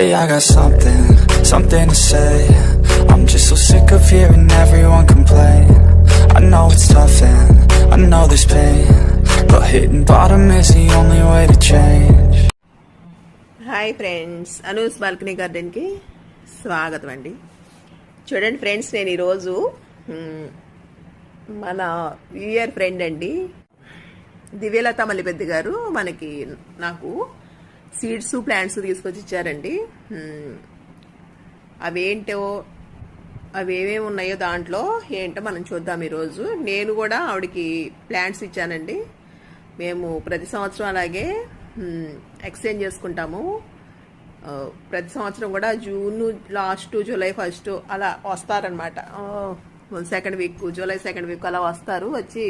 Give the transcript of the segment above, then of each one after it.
Hey, I got something, something to say. I'm just so sick of hearing everyone complain. I know it's tough and I know there's pain. But hitting bottom is the only way to change. Hi friends Anu's balcony గార్డెన్కి స్వాగతం అండి చూడండి friends నేను ఈరోజు మ్, మన year friend అండి దివ్యలత మల్లిపెద్ది గారు మనకి నాకు సీడ్స్ ప్లాంట్స్ తీసుకొచ్చి ఇచ్చారండి అవేంటో అవి ఏమేమి ఉన్నాయో దాంట్లో ఏంటో మనం చూద్దాం ఈరోజు. నేను కూడా ఆవిడకి ప్లాంట్స్ ఇచ్చానండి. మేము ప్రతి సంవత్సరం అలాగే ఎక్స్చేంజ్ చేసుకుంటాము. ప్రతి సంవత్సరం కూడా జూన్ లాస్ట్ జూలై ఫస్ట్ అలా వస్తారనమాట second week July second week అలా వస్తారు. వచ్చి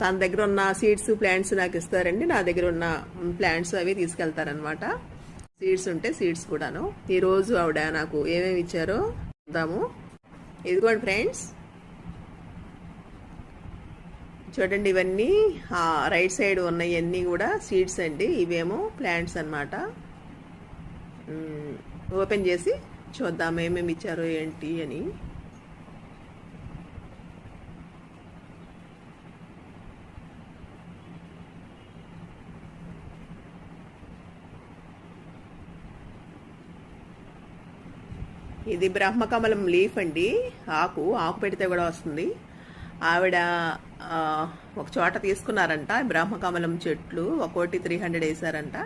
తన దగ్గర ఉన్న సీడ్స్ ప్లాంట్స్ నాకు ఇస్తారండి. నా దగ్గర ఉన్న ప్లాంట్స్ అవి తీసుకెళ్తారనమాట సీడ్స్ ఉంటే సీడ్స్ కూడాను. ఈరోజు ఆవిడ నాకు ఏమేమి ఇచ్చారో చూద్దాము. ఇదిగోండి ఫ్రెండ్స్. చూడండి ఇవన్నీ రైట్ సైడ్ ఉన్నవన్నీ కూడా సీడ్స్ అండి. ఇవేమో ప్లాంట్స్ అన్నమాట. ఓపెన్ చేసి చూద్దాం ఏమేమి ఇచ్చారో ఏంటి అని. ఇది బ్రహ్మకమలం లీఫ్ అండి. ఆకు ఆకు పెడితే కూడా వస్తుంది. ఆవిడ ఒక చోట తీసుకున్నారంట బ్రహ్మకమలం చెట్లు ఒకటి త్రీ హండ్రెడ్ వేసారంట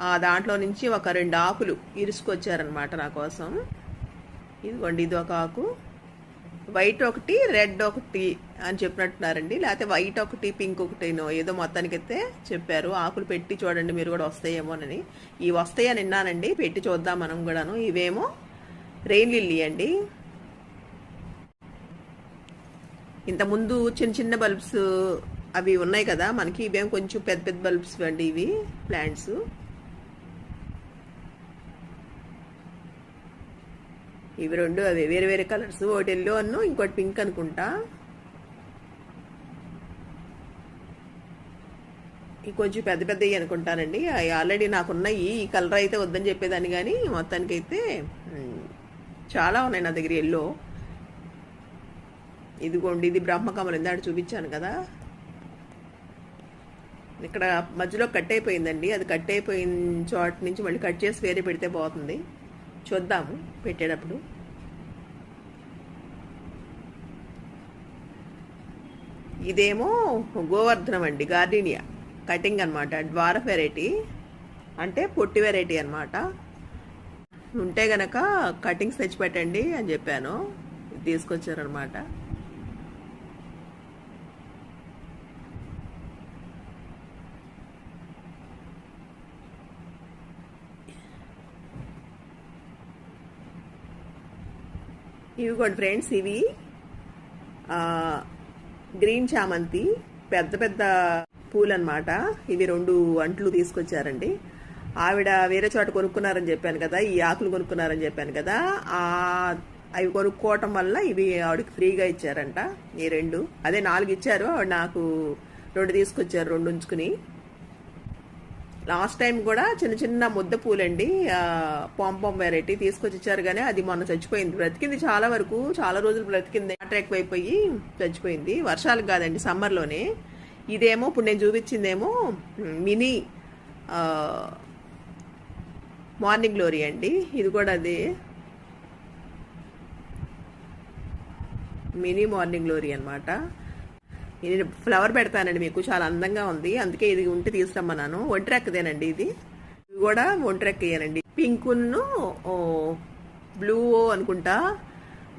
ఆ దాంట్లో నుంచి ఒక రెండు ఆకులు ఇరుసుకొచ్చారనమాట నా కోసం. ఇదిగోండి ఇది ఒక ఆకు. వైట్ ఒకటి రెడ్ ఒకటి అని చెప్పినట్టున్నారండి. లేకపోతే వైట్ ఒకటి పింక్ ఒకటినో ఏదో మొత్తానికైతే చెప్పారు. ఆకులు పెట్టి చూడండి మీరు కూడా వస్తాయేమోనని. ఇవి వస్తాయని విన్నానండి. పెట్టి చూద్దాం మనం కూడాను. ఇవేమో రెయిన్ లిల్లీ అండి. ఇంతకుముందు చిన్న చిన్న బల్బ్స్ అవి ఉన్నాయి కదా మనకి ఇవేం కొంచెం పెద్ద పెద్ద బల్బ్స్ అండి ఇవి ప్లాంట్స్. ఇవి రెండు అవి వేరే వేరే కలర్స్. ఒకటి ఎల్లో అన్ను ఇంకోటి పింక్ అనుకుంటా. ఇవి కొంచెం పెద్ద పెద్దవి అనుకుంటానండి. అవి ఆల్రెడీ నాకున్నాయి. ఈ కలర్ అయితే వద్దని చెప్పేదాన్ని కానీ మొత్తానికైతే చాలా ఉన్నాయి నా దగ్గర ఎల్లో. ఇదిగోండి ఇది బ్రహ్మకమలం. ఇందాక చూపించాను కదా. ఇక్కడ మధ్యలో కట్ అయిపోయిందండి. అది కట్ అయిపోయిన చోట నుంచి మళ్ళీ కట్ చేసి వేరే పెడితే పోతుంది. చూద్దాము పెట్టేటప్పుడు. ఇదేమో గోవర్ధనం అండి గార్డీనియా. కటింగ్ అనమాట ద్వార వెరైటీ. అంటే పొట్టి వెరైటీ అనమాట ఉంటే గనక కటింగ్స్ తెచ్చిపెట్టండి అని చెప్పాను. తీసుకొచ్చారనమాట. ఇవి కూడా ఫ్రెండ్స్ ఇవి గ్రీన్ చామంతి పెద్ద పెద్ద పూలు అనమాట ఇవి రెండు అంట్లు తీసుకొచ్చారండి. ఆవిడ వేరే చోట కొనుక్కున్నారని చెప్పాను కదా ఈ ఆకులు కొనుక్కున్నారని చెప్పాను కదా ఆ అవి కొనుక్కోవటం వల్ల ఇవి ఆవిడకి ఫ్రీగా ఇచ్చారంట ఈ రెండు. అదే నాలుగు ఇచ్చారు ఆవిడ నాకు రెండు తీసుకొచ్చారు రెండు ఉంచుకుని. లాస్ట్ టైం కూడా చిన్న చిన్న ముద్ద పూలండి పాంపాం వెరైటీ తీసుకొచ్చి ఇచ్చారు కానీ అది మొన్న చచ్చిపోయింది. బ్రతికింది చాలా వరకు చాలా రోజులు బ్రతికింది. వాటర్ ఎక్కువైపోయి చచ్చిపోయింది. వర్షాలకు కాదండి సమ్మర్లోనే. ఇదేమో ఇప్పుడు నేను చూపించిందేమో మినీ మార్నింగ్ గ్లోరీ అండి. ఇది కూడా అదే. మినీ మార్నింగ్ గ్లోరీ అనమాట నేను ఫ్లవర్ పెడతానండి మీకు చాలా అందంగా ఉంది. అందుకే ఇది ఉంటే తీసుకురమ్మన్నాను. ఒంటరెక్కదేనండి ఇది. ఇది కూడా ఒంటరెక్కయ్యానండి పింకును బ్లూ అనుకుంటా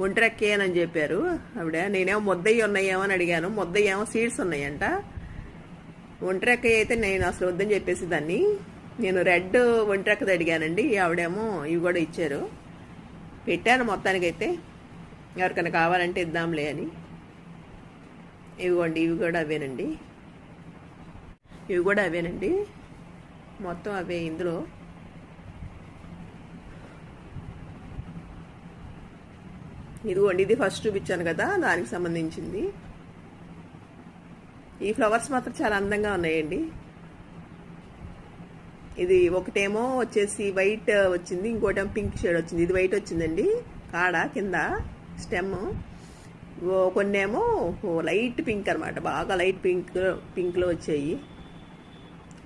ఒంటరెక్కేయనని చెప్పారు ఆవిడ. నేనేమో ముద్దయ్య ఉన్నాయేమో అని అడిగాను. మొద్దయ్యేమో సీడ్స్ ఉన్నాయంట. ఒంటరెక్కయ్య అయితే నేను అసలు వద్దని చెప్పేసి దాన్ని నేను రెడ్ ఒంట్రక్కది అడిగానండి ఆవిడేమో ఇవి కూడా ఇచ్చారు. పెట్టాను మొత్తానికైతే. ఎవరికైనా కావాలంటే ఇద్దాంలే అని. ఇవిగోండి ఇవి కూడా అవేనండి. ఇవి కూడా అవేనండి. మొత్తం అవే ఇందులో. ఇదిగోండి ఇది ఫస్ట్ చూపించాను కదా దానికి సంబంధించింది. ఈ ఫ్లవర్స్ మాత్రం చాలా అందంగా ఉన్నాయండి. ఇది ఒకటేమో వచ్చేసి వైట్ వచ్చింది. ఇంకోటేమో పింక్ షేడ్ వచ్చింది. ఇది వైట్ వచ్చిందండి. కాడ కింద స్టెమ్. కొన్నేమో లైట్ పింక్ అనమాట బాగా లైట్ పింక్ పింక్లో వచ్చాయి.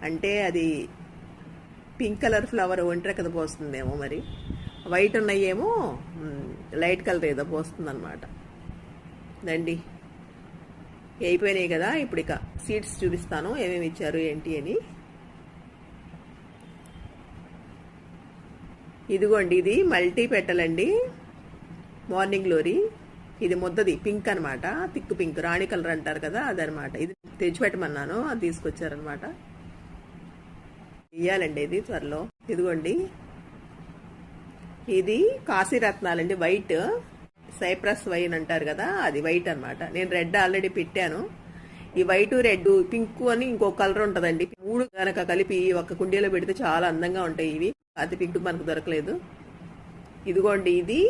అంటే అది పింక్ కలర్ ఫ్లవర్ ఒంటరి కదా పోస్తుందేమో మరి. వైట్ ఉన్నాయేమో లైట్ కలర్ ఏదో పోస్తుంది అనమాట దండి అయిపోయినాయి కదా ఇప్పుడు ఇక. సీడ్స్ చూపిస్తాను. ఏమేమి ఇచ్చారు ఏంటి అని. ఇదిగోండి ఇది మల్టీ పెట్టలండి. మార్నింగ్ లోరీ ఇది ముద్దది పింక్ అనమాట తిక్కు పింక్ రాణి కలర్ అంటారు కదా అదనమాట ఇది తెచ్చిపెట్టమన్నాను అది తీసుకొచ్చారనమాట ఇయ్యాలండి ఇది త్వరలో. ఇదిగోండి. ఇది కాశీరత్నాలండి వైట్. సైప్రస్ వైన్ అంటారు కదా అది వైట్ అన్నమాట. నేను రెడ్ ఆల్రెడీ పెట్టాను. ఈ వైట్ రెడ్ పింక్ అని ఇంకో కలర్ ఉంటదండి. మూడు కనుక కలిపి ఒక కుండీలో పెడితే చాలా అందంగా ఉంటాయి ఇవి. అది పింక్ మనకు దొరకలేదు. ఇదిగోండి ఇది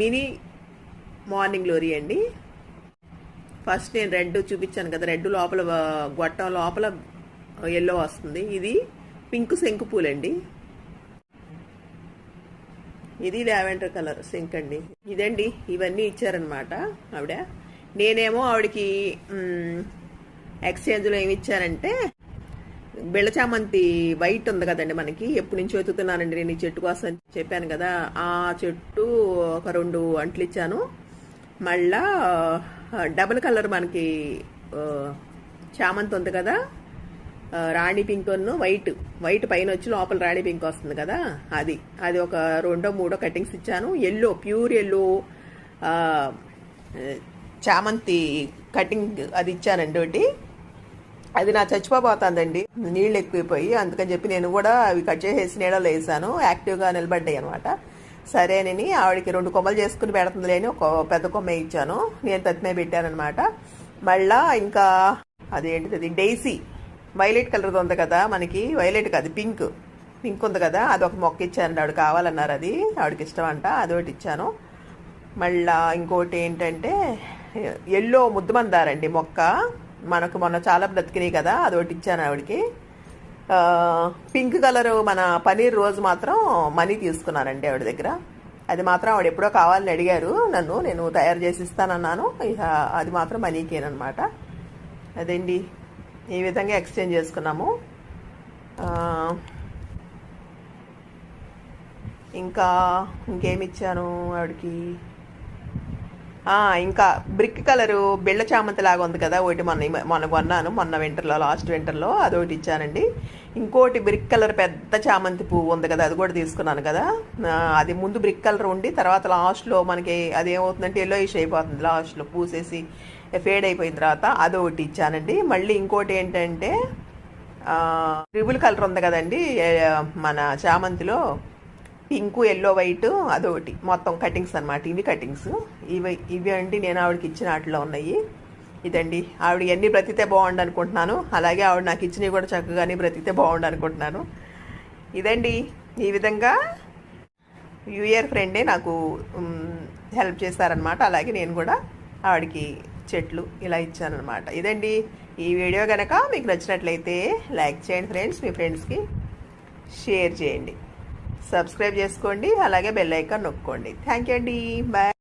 మినీ మార్నింగ్ గ్లోరీ అండి. ఫస్ట్ నేను రెడ్ చూపించాను కదా రెడ్ లోపల గొట్టం లోపల ఎల్లో వస్తుంది. ఇది పింక్ శంకు పూలండి. ఇది లావెండర్ కలర్ సింక్ అండి. ఇదండి ఇవన్నీ ఇచ్చారనమాట ఆవిడ. నేనేమో ఆవిడకి ఎక్స్చేంజ్లో ఏమి ఇచ్చారంటే బిళ్ళ చామంతి వైట్ ఉంది కదండి మనకి. ఎప్పటి నుంచి వెతుకుతున్నానండి నేను ఈ చెట్టు కోసం చెప్పాను కదా ఆ చెట్టు ఒక రెండు అంట్లు ఇచ్చాను. మళ్ళా డబుల్ కలర్ మనకి చామంతి ఉంది కదా రాణి పింక్ వైట్ వైట్ పైన వచ్చి లోపల రాణి పింక్ వస్తుంది కదా అది అది ఒక రెండో మూడో కటింగ్స్ ఇచ్చాను. ఎల్లో ప్యూర్ ఎల్లో చామంతి కటింగ్ అది ఇచ్చానండి ఒకటి. అది నా చచ్చిపోబోతుందండి. నీళ్ళు ఎక్కువైపోయి అందుకని చెప్పి నేను కూడా అవి కట్ చేసేసి నీడలో వేసాను. యాక్టివ్గా నిలబడ్డాయి అనమాట సరేనని ఆవిడకి రెండు కొమ్మలు చేసుకుని పెడుతుందిలే లేని ఒక పెద్ద కొమ్మ ఇచ్చాను. నేను తత్మే పెట్టానమాట మళ్ళా ఇంకా అదేంటిది అది? డైసీ. వైలెట్ కలర్ది ఉంది కదా మనకి. వైలెట్ కాదు పింక్. పింక్ ఉంది కదా అది ఒక మొక్క ఇచ్చాను ఆవిడ కావాలన్నారు అది. ఆవిడకి ఇష్టం అంట అది ఒకటి ఇచ్చాను. మళ్ళా ఇంకోటి ఏంటంటే ఎల్లో ముద్దమందారండి మొక్క. మనకు మొన్న చాలా బ్రతికినాయి కదా అది ఒకటి ఇచ్చాను ఆవిడకి. పింక్ కలరు మన పనీర్ రోజు మాత్రం మనీ తీసుకున్నానండి ఆవిడ దగ్గర. అది మాత్రం ఆవిడ ఎప్పుడో కావాలని అడిగారు నన్ను నేను తయారు చేసి ఇస్తానన్నాను ఇక అది మాత్రం మనీకేనమాట అదండి ఈ విధంగా ఎక్స్చేంజ్ చేసుకున్నాము. ఇంకా ఇంకేమి ఇచ్చాను ఆవిడకి? ఇంకా బ్రిక్ కలరు బిళ్ళ చామంతి లాగా ఉంది కదా ఒకటి మొన్న మొన్న కొన్నాను మొన్న వింటర్లో లాస్ట్ వింటర్లో అదొకటి ఇచ్చానండి. ఇంకోటి బ్రిక్ కలర్ పెద్ద చామంతి పువ్వు ఉంది కదా అది కూడా తీసుకున్నాను కదా. అది ముందు బ్రిక్ కలర్ ఉండి తర్వాత లాస్ట్లో మనకి అది ఏమవుతుందంటే ఎల్లో ఇష్ అయిపోతుంది లాస్ట్లో పూసేసి ఫేడ్ అయిపోయిన తర్వాత అదొకటి ఇచ్చానండి. మళ్ళీ ఇంకోటి ఏంటంటే ట్రిబుల్ కలర్ ఉంది కదండి మన చామంతిలో పింక్ ఎల్లో వైట్ అదొకటి. మొత్తం కటింగ్స్ అనమాట ఇవి కటింగ్స్. ఇవి ఇవి అండి నేను ఆవిడకి ఇచ్చిన వాటిలో ఉన్నాయి. ఇదండి. ఆవిడ ఎన్ని బ్రతితే బాగుండు అనుకుంటున్నాను. అలాగే ఆవిడ నాకు ఇచ్చినవి కూడా చక్కగానే బ్రతికితే బాగుండు అనుకుంటున్నాను. ఇదండి. ఈ విధంగా న్యూ ఇయర్ ఫ్రెండే నాకు హెల్ప్ చేశారనమాట అలాగే నేను కూడా ఆవిడకి చెట్లు ఇలా ఇచ్చానమాట ఇదండి. ఈ వీడియో కనుక మీకు నచ్చినట్లయితే లైక్ చేయండి ఫ్రెండ్స్. మీ ఫ్రెండ్స్కి షేర్ చేయండి. సబ్స్క్రైబ్ చేసుకోండి అలాగే బెల్ ఐకాన్ నొక్కోండి. థ్యాంక్ యూ అండి. బాయ్.